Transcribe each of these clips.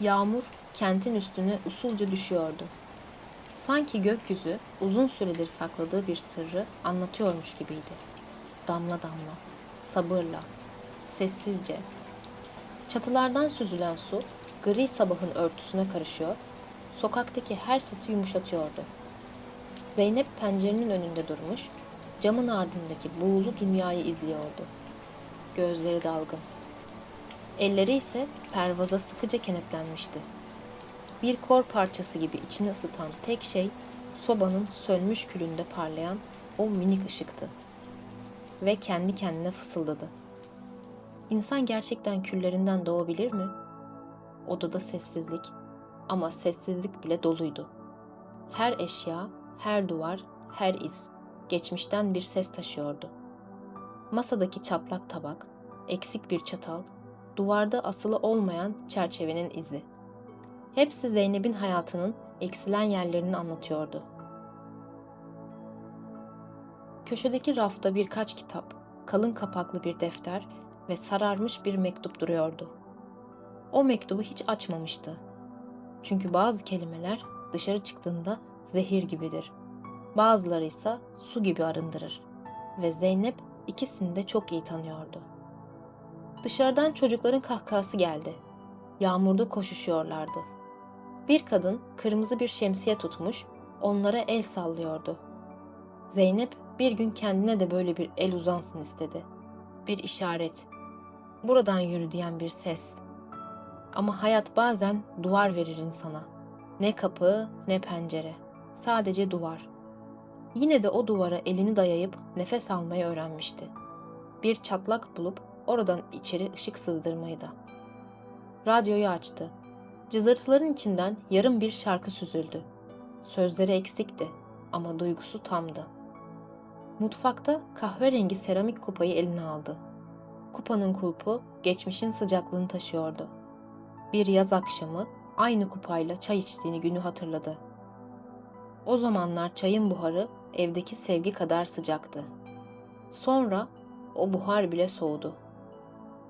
Yağmur kentin üstüne usulca düşüyordu. Sanki gökyüzü uzun süredir sakladığı bir sırrı anlatıyormuş gibiydi. Damla damla, sabırla, sessizce. Çatılardan süzülen su gri sabahın örtüsüne karışıyor, sokaktaki her sesi yumuşatıyordu. Zeynep pencerenin önünde durmuş, camın ardındaki buğulu dünyayı izliyordu. Gözleri dalgın. Elleri ise pervaza sıkıca kenetlenmişti. Bir kor parçası gibi içini ısıtan tek şey sobanın sönmüş külünde parlayan o minik ışıktı. Ve kendi kendine fısıldadı. İnsan gerçekten küllerinden doğabilir mi? Odada sessizlik ama sessizlik bile doluydu. Her eşya, her duvar, her iz geçmişten bir ses taşıyordu. Masadaki çatlak tabak, eksik bir çatal, duvarda asılı olmayan çerçevenin izi. Hepsi Zeynep'in hayatının eksilen yerlerini anlatıyordu. Köşedeki rafta birkaç kitap, kalın kapaklı bir defter ve sararmış bir mektup duruyordu. O mektubu hiç açmamıştı. Çünkü bazı kelimeler dışarı çıktığında zehir gibidir. Bazıları ise su gibi arındırır. Ve Zeynep ikisini de çok iyi tanıyordu. Dışarıdan çocukların kahkahası geldi. Yağmurda koşuşuyorlardı. Bir kadın kırmızı bir şemsiye tutmuş, onlara el sallıyordu. Zeynep bir gün kendine de böyle bir el uzansın istedi. Bir işaret. Buradan yürü diyen bir ses. Ama hayat bazen duvar verir insana. Ne kapı ne pencere. Sadece duvar. Yine de o duvara elini dayayıp nefes almayı öğrenmişti. Bir çatlak bulup oradan içeri ışık sızdırmayı da. Radyoyu açtı. Cızırtıların içinden yarım bir şarkı süzüldü. Sözleri eksikti ama duygusu tamdı. Mutfakta kahverengi seramik kupayı eline aldı. Kupanın kulpu geçmişin sıcaklığını taşıyordu. Bir yaz akşamı aynı kupayla çay içtiğini günü hatırladı. O zamanlar çayın buharı evdeki sevgi kadar sıcaktı. Sonra o buhar bile soğudu.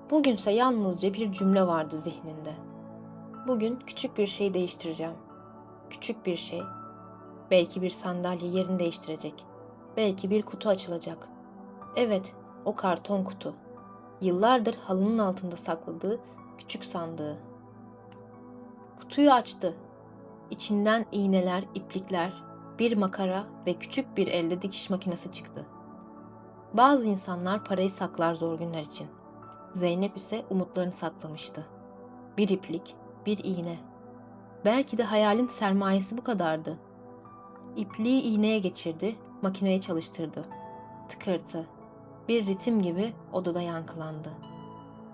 Bugünse yalnızca bir cümle vardı zihninde. Bugün küçük bir şey değiştireceğim. Küçük bir şey. Belki bir sandalye yerini değiştirecek. Belki bir kutu açılacak. Evet, o karton kutu. Yıllardır halının altında sakladığı küçük sandığı. Kutuyu açtı. İçinden iğneler, iplikler, bir makara ve küçük bir elde dikiş makinesi çıktı. Bazı insanlar parayı saklar zor günler için. Zeynep ise umutlarını saklamıştı. Bir iplik, bir iğne. Belki de hayalin sermayesi bu kadardı. İpliği iğneye geçirdi, makineyi çalıştırdı. Tıkırtı. Bir ritim gibi odada yankılandı.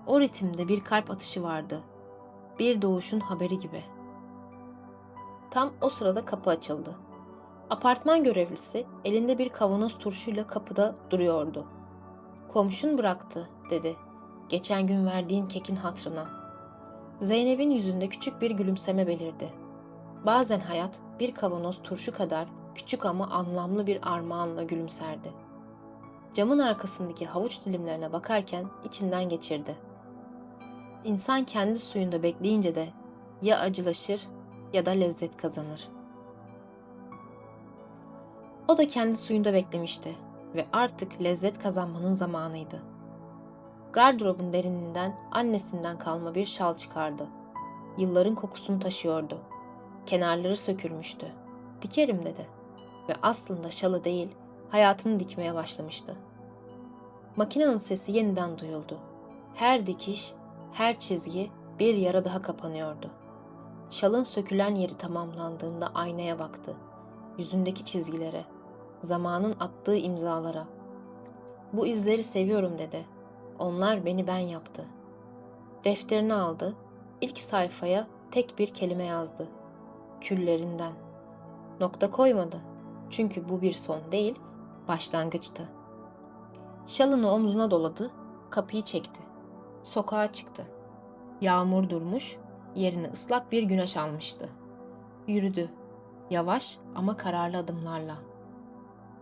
O ritimde bir kalp atışı vardı. Bir doğuşun haberi gibi. Tam o sırada kapı açıldı. Apartman görevlisi elinde bir kavanoz turşuyla kapıda duruyordu. Komşun bıraktı, dedi. Geçen gün verdiğin kekin hatrına. Zeynep'in yüzünde küçük bir gülümseme belirdi. Bazen hayat bir kavanoz turşu kadar küçük ama anlamlı bir armağanla gülümserdi. Camın arkasındaki havuç dilimlerine bakarken içinden geçirdi. İnsan kendi suyunda bekleyince de ya acılaşır ya da lezzet kazanır. O da kendi suyunda beklemişti ve artık lezzet kazanmanın zamanıydı. Gardırobun derinliğinden annesinden kalma bir şal çıkardı. Yılların kokusunu taşıyordu. Kenarları sökülmüştü. Dikerim dedi. Ve aslında şalı değil, hayatını dikmeye başlamıştı. Makinenin sesi yeniden duyuldu. Her dikiş, her çizgi bir yara daha kapanıyordu. Şalın sökülen yeri tamamlandığında aynaya baktı. Yüzündeki çizgilere, zamanın attığı imzalara. Bu izleri seviyorum dedi. Onlar beni ben yaptı. Defterini aldı. İlk sayfaya tek bir kelime yazdı. Küllerinden. Nokta koymadı. Çünkü bu bir son değil, başlangıçtı. Şalını omzuna doladı, kapıyı çekti. Sokağa çıktı. Yağmur durmuş, yerini ıslak bir güneş almıştı. Yürüdü. Yavaş ama kararlı adımlarla.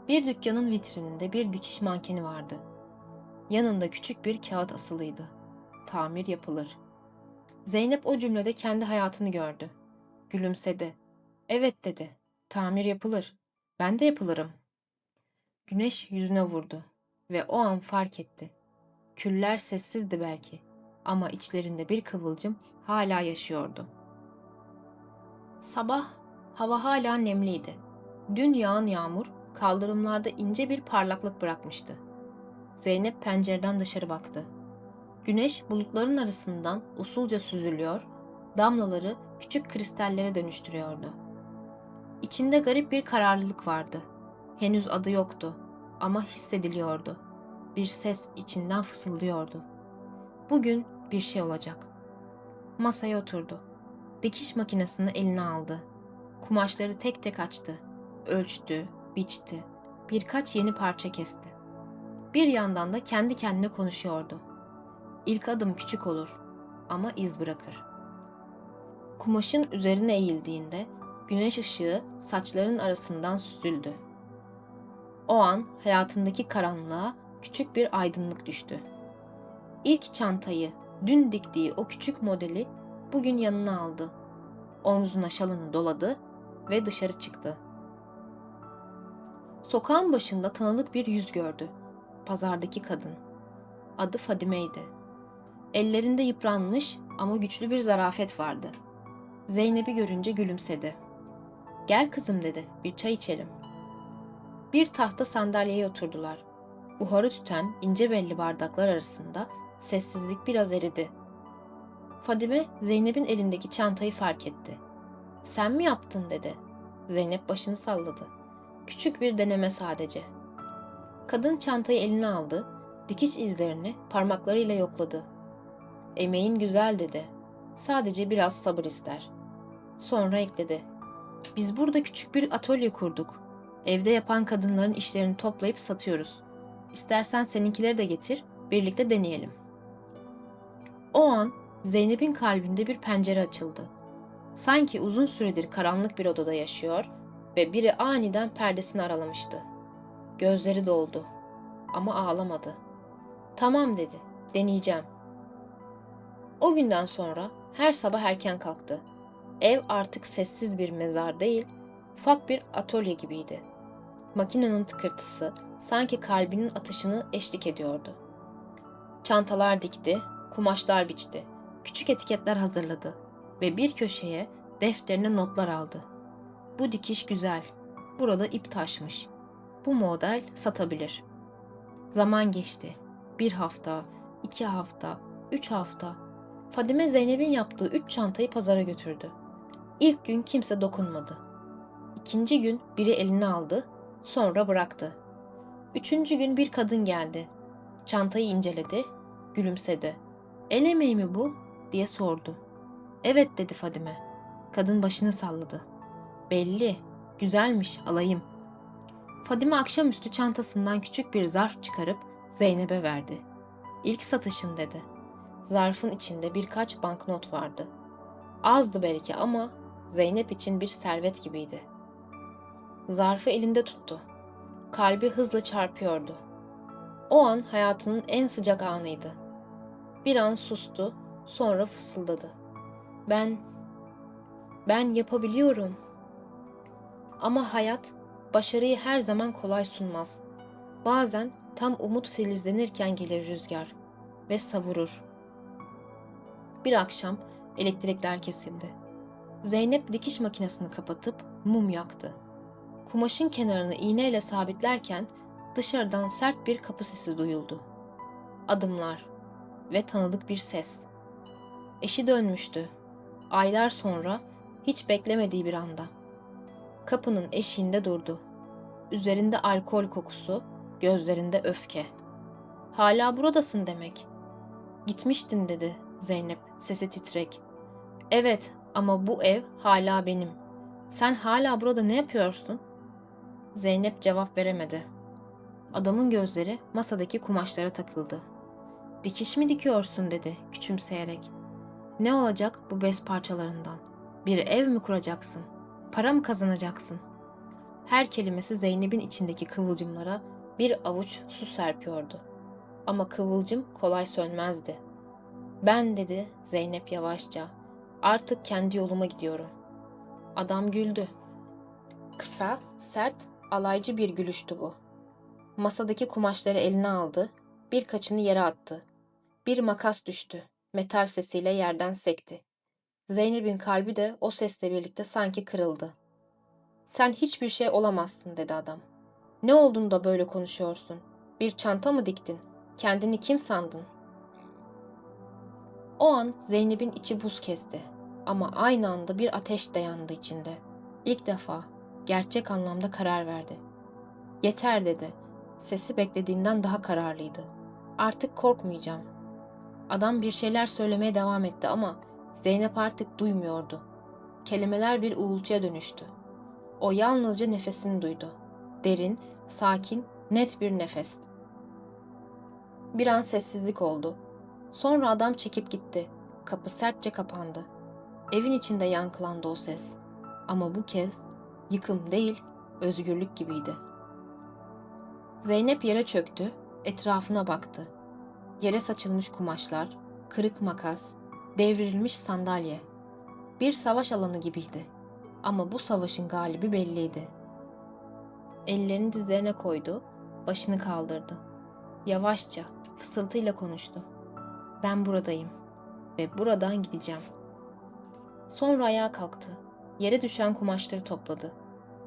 Bir dükkanın vitrininde bir dikiş mankeni vardı. Yanında küçük bir kağıt asılıydı. Tamir yapılır. Zeynep o cümlede kendi hayatını gördü. Gülümsedi. Evet dedi. Tamir yapılır. Ben de yapılırım. Güneş yüzüne vurdu ve o an fark etti. Küller sessizdi belki ama içlerinde bir kıvılcım hala yaşıyordu. Sabah hava hala nemliydi. Dün yağan yağmur kaldırımlarda ince bir parlaklık bırakmıştı. Zeynep pencereden dışarı baktı. Güneş bulutların arasından usulca süzülüyor, damlaları küçük kristallere dönüştürüyordu. İçinde garip bir kararlılık vardı. Henüz adı yoktu ama hissediliyordu. Bir ses içinden fısıldıyordu. Bugün bir şey olacak. Masaya oturdu. Dikiş makinesini eline aldı. Kumaşları tek tek açtı. Ölçtü, biçti. Birkaç yeni parça kesti. Bir yandan da kendi kendine konuşuyordu. İlk adım küçük olur ama iz bırakır. Kumaşın üzerine eğildiğinde güneş ışığı saçların arasından süzüldü. O an hayatındaki karanlığa küçük bir aydınlık düştü. İlk çantayı, dün diktiği o küçük modeli bugün yanına aldı. Omzuna şalını doladı ve dışarı çıktı. Sokağın başında tanıdık bir yüz gördü. Pazardaki kadın. Adı Fadime'ydi. Ellerinde yıpranmış ama güçlü bir zarafet vardı. Zeynep'i görünce gülümsedi. Gel kızım dedi, bir çay içelim. Bir tahta sandalyeye oturdular. Buharı tüten ince belli bardaklar arasında sessizlik biraz eridi. Fadime Zeynep'in elindeki çantayı fark etti. Sen mi yaptın dedi. Zeynep başını salladı. Küçük bir deneme sadece. Kadın çantayı eline aldı, dikiş izlerini parmaklarıyla yokladı. Emeğin güzel dedi. Sadece biraz sabır ister. Sonra ekledi. Biz burada küçük bir atölye kurduk. Evde yapan kadınların işlerini toplayıp satıyoruz. İstersen seninkileri de getir, birlikte deneyelim. O an Zeynep'in kalbinde bir pencere açıldı. Sanki uzun süredir karanlık bir odada yaşıyor ve biri aniden perdesini aralamıştı. Gözleri doldu ama ağlamadı. Tamam dedi, deneyeceğim. O günden sonra her sabah erken kalktı. Ev artık sessiz bir mezar değil, ufak bir atölye gibiydi. Makinenin tıkırtısı sanki kalbinin atışını eşlik ediyordu. Çantalar dikti, kumaşlar biçti, küçük etiketler hazırladı ve bir köşeye defterine notlar aldı. Bu dikiş güzel, burada ip taşmış. Bu model satabilir. Zaman geçti. Bir hafta, iki hafta, üç hafta. Fadime Zeynep'in yaptığı üç çantayı pazara götürdü. İlk gün kimse dokunmadı. İkinci gün biri eline aldı, sonra bıraktı. Üçüncü gün bir kadın geldi. Çantayı inceledi, gülümsedi. El emeği mi bu? diye sordu. Evet dedi Fadime. Kadın başını salladı. Belli, güzelmiş alayım. Fadime akşamüstü çantasından küçük bir zarf çıkarıp Zeynep'e verdi. İlk satışın dedi. Zarfın içinde birkaç banknot vardı. Azdı belki ama Zeynep için bir servet gibiydi. Zarfı elinde tuttu. Kalbi hızla çarpıyordu. O an hayatının en sıcak anıydı. Bir an sustu, sonra fısıldadı. Ben ben yapabiliyorum. Ama hayat başarıyı her zaman kolay sunmaz. Bazen tam umut filizlenirken gelir rüzgar ve savurur. Bir akşam elektrikler kesildi. Zeynep dikiş makinesini kapatıp mum yaktı. Kumaşın kenarını iğneyle sabitlerken dışarıdan sert bir kapı sesi duyuldu. Adımlar ve tanıdık bir ses. Eşi dönmüştü. Aylar sonra hiç beklemediği bir anda. Kapının eşiğinde durdu. Üzerinde alkol kokusu, gözlerinde öfke. Hala buradasın demek. Gitmiştin dedi Zeynep sesi titrek. Evet ama bu ev hala benim. Sen hala burada ne yapıyorsun? Zeynep cevap veremedi. Adamın gözleri masadaki kumaşlara takıldı. Dikiş mi dikiyorsun dedi küçümseyerek. Ne olacak bu bez parçalarından? Bir ev mi kuracaksın? Para mı kazanacaksın? Her kelimesi Zeynep'in içindeki kıvılcımlara bir avuç su serpiyordu. Ama kıvılcım kolay sönmezdi. Ben dedi Zeynep yavaşça. Artık kendi yoluma gidiyorum. Adam güldü. Kısa, sert, alaycı bir gülüştü bu. Masadaki kumaşları eline aldı, birkaçını yere attı. Bir makas düştü, metal sesiyle yerden sekti. Zeynep'in kalbi de o sesle birlikte sanki kırıldı. Sen hiçbir şey olamazsın dedi adam. Ne oldun da böyle konuşuyorsun? Bir çanta mı diktin? Kendini kim sandın? O an Zeynep'in içi buz kesti. Ama aynı anda bir ateş de yandı içinde. İlk defa gerçek anlamda karar verdi. Yeter dedi. Sesi beklediğinden daha kararlıydı. Artık korkmayacağım. Adam bir şeyler söylemeye devam etti ama Zeynep artık duymuyordu. Kelimeler bir uğultuya dönüştü. O yalnızca nefesini duydu. Derin, sakin, net bir nefes. Bir an sessizlik oldu. Sonra adam çekip gitti. Kapı sertçe kapandı. Evin içinde yankılandı o ses. Ama bu kez yıkım değil, özgürlük gibiydi. Zeynep yere çöktü, etrafına baktı. Yere saçılmış kumaşlar, kırık makas, devrilmiş sandalye. Bir savaş alanı gibiydi. Ama bu savaşın galibi belliydi. Ellerini dizlerine koydu, başını kaldırdı. Yavaşça, fısıltıyla konuştu. Ben buradayım ve buradan gideceğim. Sonra ayağa kalktı. Yere düşen kumaşları topladı.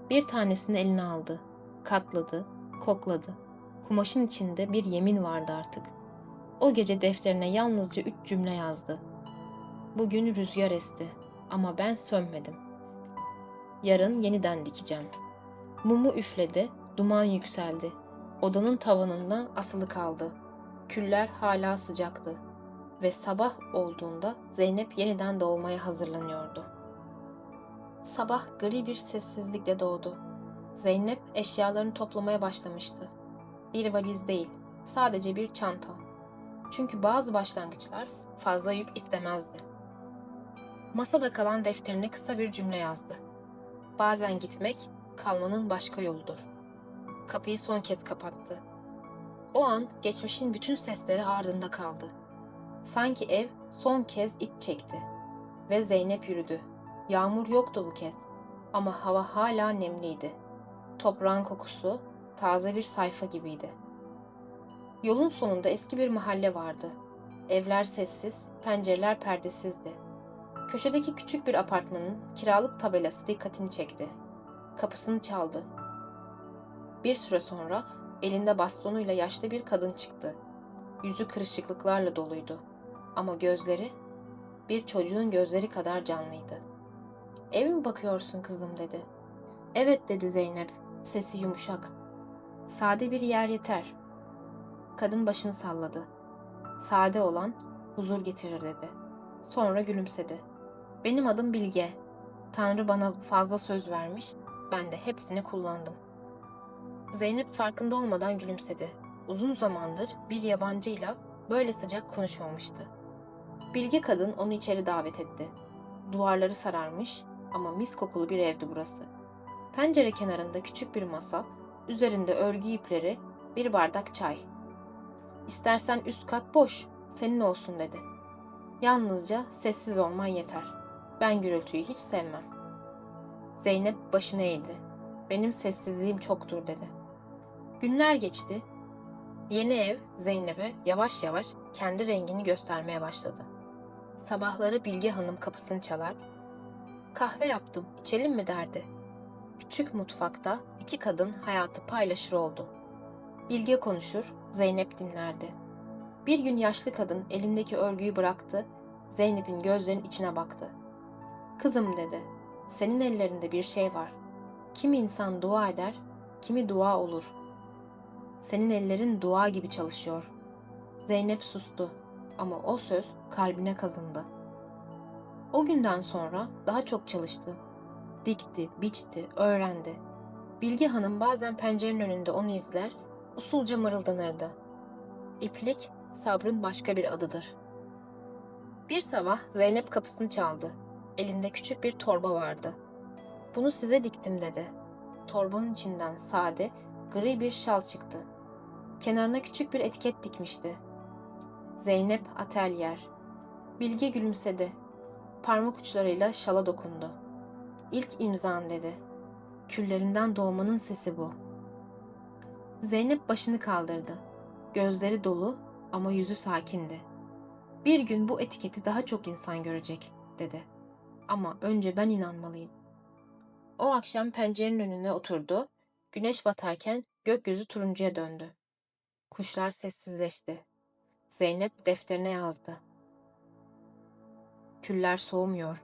Bir tanesini eline aldı. Katladı, kokladı. Kumaşın içinde bir yemin vardı artık. O gece defterine yalnızca üç cümle yazdı. Bugün rüzgar esti ama ben sönmedim. Yarın yeniden dikeceğim. Mumu üfledi, duman yükseldi. Odanın tavanında asılı kaldı. Küller hala sıcaktı ve sabah olduğunda Zeynep yeniden doğmaya hazırlanıyordu. Sabah gri bir sessizlikle doğdu. Zeynep eşyalarını toplamaya başlamıştı. Bir valiz değil, sadece bir çanta. Çünkü bazı başlangıçlar fazla yük istemezdi. Masada kalan defterine kısa bir cümle yazdı. Bazen gitmek, kalmanın başka yoludur. Kapıyı son kez kapattı. O an geçmişin bütün sesleri ardında kaldı. Sanki ev son kez iç çekti. Ve Zeynep yürüdü. Yağmur yoktu bu kez. Ama hava hala nemliydi. Toprağın kokusu taze bir sayfa gibiydi. Yolun sonunda eski bir mahalle vardı. Evler sessiz, pencereler perdesizdi. Köşedeki küçük bir apartmanın kiralık tabelası dikkatini çekti. Kapısını çaldı. Bir süre sonra elinde bastonuyla yaşlı bir kadın çıktı. Yüzü kırışıklıklarla doluydu ama gözleri bir çocuğun gözleri kadar canlıydı. Ev mi bakıyorsun kızım dedi. Evet dedi Zeynep, sesi yumuşak. Sade bir yer yeter. Kadın başını salladı. Sade olan huzur getirir dedi. Sonra gülümsedi. Benim adım Bilge. Tanrı bana fazla söz vermiş, ben de hepsini kullandım. Zeynep farkında olmadan gülümsedi. Uzun zamandır bir yabancıyla böyle sıcak konuşmamıştı. Bilge kadın onu içeri davet etti. Duvarları sararmış ama mis kokulu bir evdi burası. Pencere kenarında küçük bir masa, üzerinde örgü ipleri, bir bardak çay. İstersen üst kat boş, senin olsun dedi. Yalnızca sessiz olman yeter. Ben gürültüyü hiç sevmem. Zeynep başını eğdi. Benim sessizliğim çoktur dedi. Günler geçti. Yeni ev Zeynep'e yavaş yavaş kendi rengini göstermeye başladı. Sabahları Bilge Hanım kapısını çalar. Kahve yaptım, içelim mi derdi. Küçük mutfakta iki kadın hayatı paylaşır oldu. Bilge konuşur, Zeynep dinlerdi. Bir gün yaşlı kadın elindeki örgüyü bıraktı, Zeynep'in gözlerinin içine baktı. Kızım dedi, senin ellerinde bir şey var. Kimi insan dua eder, kimi dua olur. Senin ellerin dua gibi çalışıyor. Zeynep sustu ama o söz kalbine kazındı. O günden sonra daha çok çalıştı. Dikti, biçti, öğrendi. Bilge Hanım bazen pencerenin önünde onu izler, usulca mırıldanırdı. İplik, sabrın başka bir adıdır. Bir sabah Zeynep kapısını çaldı. Elinde küçük bir torba vardı. Bunu size diktim dedi. Torbanın içinden sade, gri bir şal çıktı. Kenarına küçük bir etiket dikmişti. Zeynep Atelyer. Bilge gülümsedi. Parmak uçlarıyla şala dokundu. İlk imzan dedi. Küllerinden doğmanın sesi bu. Zeynep başını kaldırdı. Gözleri dolu ama yüzü sakindi. Bir gün bu etiketi daha çok insan görecek, dedi. Ama önce ben inanmalıyım. O akşam pencerenin önüne oturdu. Güneş batarken gökyüzü turuncuya döndü. Kuşlar sessizleşti. Zeynep defterine yazdı. Küller soğumuyor.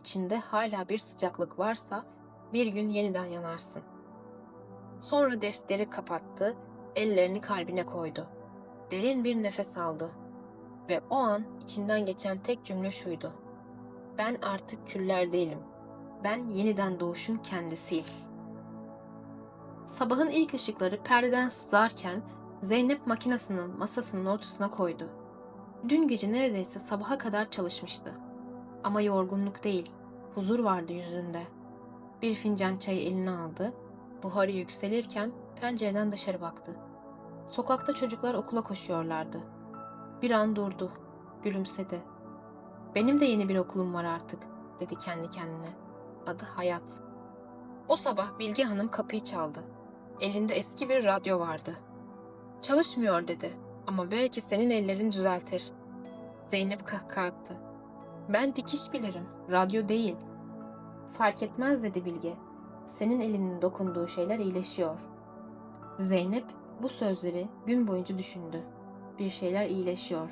İçinde hala bir sıcaklık varsa bir gün yeniden yanarsın. Sonra defteri kapattı, ellerini kalbine koydu. Derin bir nefes aldı. Ve o an içinden geçen tek cümle şuydu. Ben artık küller değilim. Ben yeniden doğuşun kendisiyim. Sabahın ilk ışıkları perdeden sızarken Zeynep makinesinin masasının ortasına koydu. Dün gece neredeyse sabaha kadar çalışmıştı. Ama yorgunluk değil, huzur vardı yüzünde. Bir fincan çayı eline aldı. Buharı yükselirken pencereden dışarı baktı. Sokakta çocuklar okula koşuyorlardı. Bir an durdu, gülümsedi. Benim de yeni bir okulum var artık, dedi kendi kendine. Adı Hayat. O sabah Bilge Hanım kapıyı çaldı. Elinde eski bir radyo vardı. Çalışmıyor dedi ama belki senin ellerin düzeltir. Zeynep kahkaha attı. Ben dikiş bilirim, radyo değil. Fark etmez dedi Bilge. Senin elinin dokunduğu şeyler iyileşiyor. Zeynep bu sözleri gün boyunca düşündü. Bir şeyler iyileşiyor.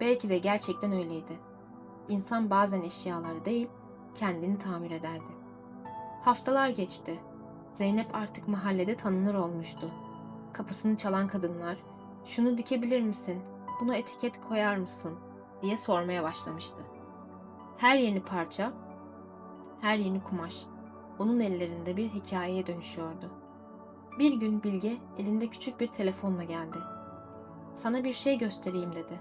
Belki de gerçekten öyleydi. İnsan bazen eşyaları değil, kendini tamir ederdi. Haftalar geçti. Zeynep artık mahallede tanınır olmuştu. Kapısını çalan kadınlar, şunu dikebilir misin, buna etiket koyar mısın diye sormaya başlamıştı. Her yeni parça, her yeni kumaş onun ellerinde bir hikayeye dönüşüyordu. Bir gün Bilge elinde küçük bir telefonla geldi. Sana bir şey göstereyim dedi.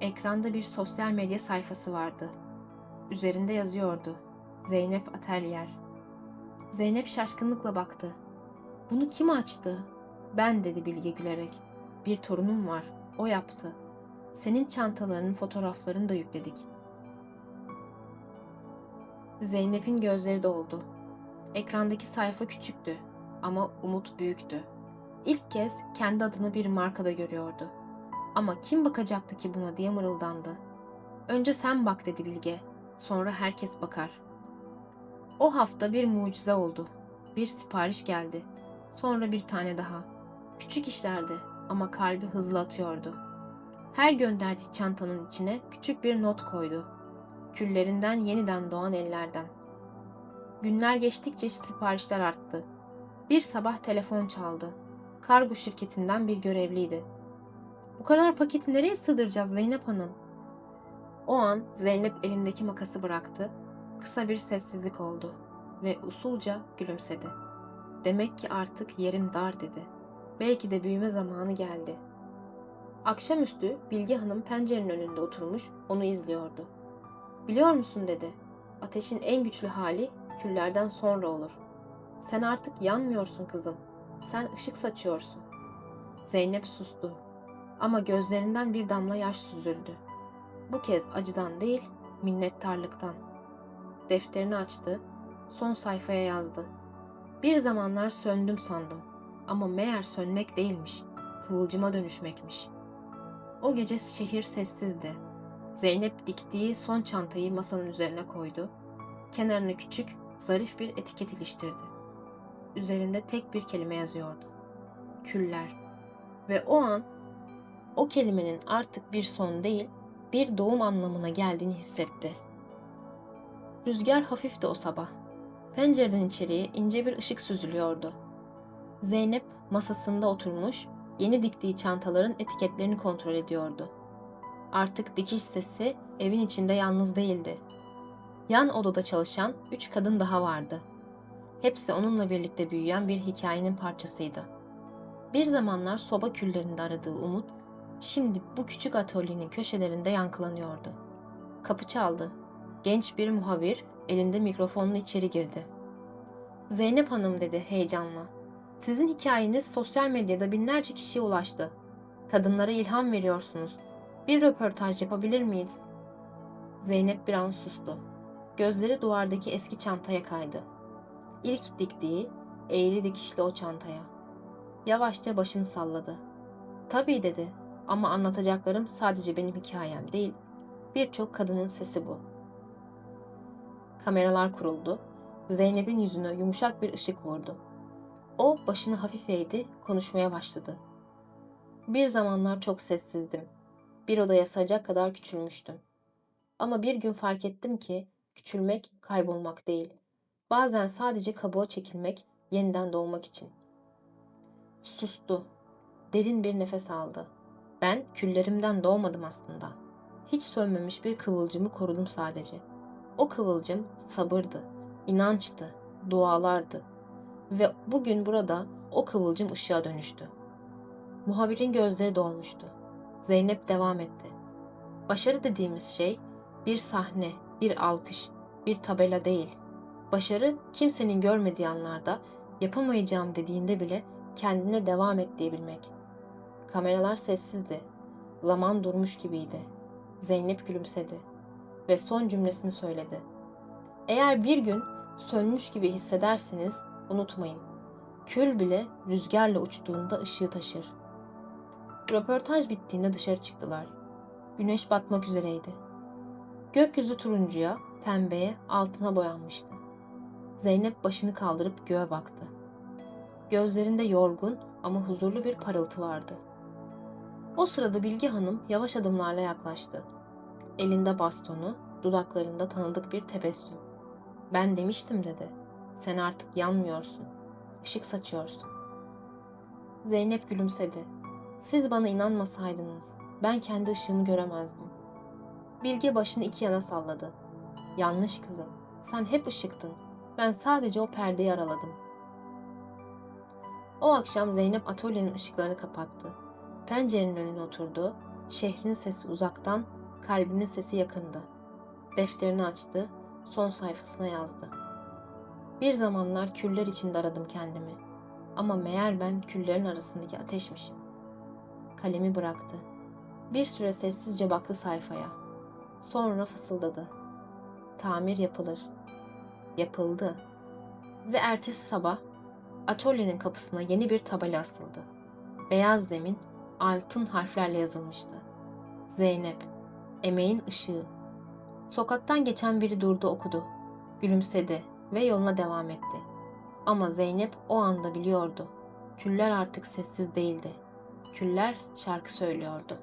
Ekranda bir sosyal medya sayfası vardı. Üzerinde yazıyordu. Zeynep Atelier. Zeynep şaşkınlıkla baktı. Bunu kim açtı? Ben dedi Bilge gülerek. Bir torunum var. O yaptı. Senin çantalarının fotoğraflarını da yükledik. Zeynep'in gözleri doldu. Ekrandaki sayfa küçüktü ama umut büyüktü. İlk kez kendi adını bir markada görüyordu. Ama kim bakacaktı ki buna diye mırıldandı. Önce sen bak dedi Bilge. Sonra herkes bakar. O hafta bir mucize oldu. Bir sipariş geldi. Sonra bir tane daha. Küçük işlerdi ama kalbi hızlı atıyordu. Her gönderdiği çantanın içine küçük bir not koydu. Küllerinden yeniden doğan ellerden. Günler geçtikçe siparişler arttı. Bir sabah telefon çaldı. Kargo şirketinden bir görevliydi. Bu kadar paketi nereye sığdıracağız Zeynep Hanım? O an Zeynep elindeki makası bıraktı. Kısa bir sessizlik oldu ve usulca gülümsedi. Demek ki artık yerim dar dedi. Belki de büyüme zamanı geldi. Akşamüstü Bilge Hanım pencerenin önünde oturmuş onu izliyordu. Biliyor musun dedi. Ateşin en güçlü hali küllerden sonra olur. Sen artık yanmıyorsun kızım. Sen ışık saçıyorsun. Zeynep sustu. Ama gözlerinden bir damla yaş süzüldü. Bu kez acıdan değil, minnettarlıktan. Defterini açtı, son sayfaya yazdı. Bir zamanlar söndüm sandım ama meğer sönmek değilmiş, kıvılcıma dönüşmekmiş. O gece şehir sessizdi. Zeynep diktiği son çantayı masanın üzerine koydu. Kenarına küçük, zarif bir etiket iliştirdi. Üzerinde tek bir kelime yazıyordu. Küller. Ve o an o kelimenin artık bir son değil, bir doğum anlamına geldiğini hissetti. Rüzgar hafifti o sabah. Pencereden içeriye ince bir ışık süzülüyordu. Zeynep masasında oturmuş, yeni diktiği çantaların etiketlerini kontrol ediyordu. Artık dikiş sesi evin içinde yalnız değildi. Yan odada çalışan üç kadın daha vardı. Hepsi onunla birlikte büyüyen bir hikayenin parçasıydı. Bir zamanlar soba küllerinde aradığı umut, şimdi bu küçük atölyenin köşelerinde yankılanıyordu. Kapı çaldı. Genç bir muhabir elinde mikrofonla içeri girdi. Zeynep Hanım dedi heyecanla. Sizin hikayeniz sosyal medyada binlerce kişiye ulaştı. Kadınlara ilham veriyorsunuz. Bir röportaj yapabilir miyiz? Zeynep bir an sustu. Gözleri duvardaki eski çantaya kaydı. İlk diktiği, eğri dikişli o çantaya. Yavaşça başını salladı. Tabii dedi ama anlatacaklarım sadece benim hikayem değil. Birçok kadının sesi bu. Kameralar kuruldu. Zeynep'in yüzüne yumuşak bir ışık vurdu. O başını hafif eğdi, konuşmaya başladı. Bir zamanlar çok sessizdim. Bir odaya sığacak kadar küçülmüştüm. Ama bir gün fark ettim ki küçülmek kaybolmak değil. Bazen sadece kabuğa çekilmek, yeniden doğmak için. Sustu. Derin bir nefes aldı. Ben küllerimden doğmadım aslında. Hiç sönmemiş bir kıvılcımı korudum sadece. O kıvılcım sabırdı, inançtı, dualardı. Ve bugün burada o kıvılcım ışığa dönüştü. Muhabirin gözleri dolmuştu. Zeynep devam etti. Başarı dediğimiz şey bir sahne, bir alkış, bir tabela değil. Başarı kimsenin görmediği anlarda yapamayacağım dediğinde bile kendine devam et diyebilmek. Kameralar sessizdi. Zaman durmuş gibiydi. Zeynep gülümsedi ve son cümlesini söyledi. Eğer bir gün sönmüş gibi hissederseniz unutmayın. Kül bile rüzgarla uçtuğunda ışığı taşır. Röportaj bittiğinde dışarı çıktılar. Güneş batmak üzereydi. Gökyüzü turuncuya, pembeye, altına boyanmıştı. Zeynep başını kaldırıp göğe baktı. Gözlerinde yorgun ama huzurlu bir parıltı vardı. O sırada Bilge Hanım yavaş adımlarla yaklaştı. Elinde bastonu, dudaklarında tanıdık bir tebessüm. Ben demiştim dedi. Sen artık yanmıyorsun. Işık saçıyorsun. Zeynep gülümsedi. Siz bana inanmasaydınız ben kendi ışığımı göremezdim. Bilge başını iki yana salladı. Yanlış kızım. Sen hep ışıktın. Ben sadece o perdeyi araladım. O akşam Zeynep atölyenin ışıklarını kapattı. Pencerenin önüne oturdu. Şehrin sesi uzaktan, kalbinin sesi yakındı. Defterini açtı, son sayfasına yazdı. Bir zamanlar küller içinde aradım kendimi. Ama meğer ben küllerin arasındaki ateşmişim. Kalemi bıraktı. Bir süre sessizce baktı sayfaya. Sonra fısıldadı. Tamir yapılır. Yapıldı. Ve ertesi sabah atölyenin kapısına yeni bir tabela asıldı. Beyaz zemin altın harflerle yazılmıştı. Zeynep, emeğin ışığı. Sokaktan geçen biri durdu okudu. Gülümsedi ve yoluna devam etti. Ama Zeynep o anda biliyordu. Küller artık sessiz değildi. Küller şarkı söylüyordu.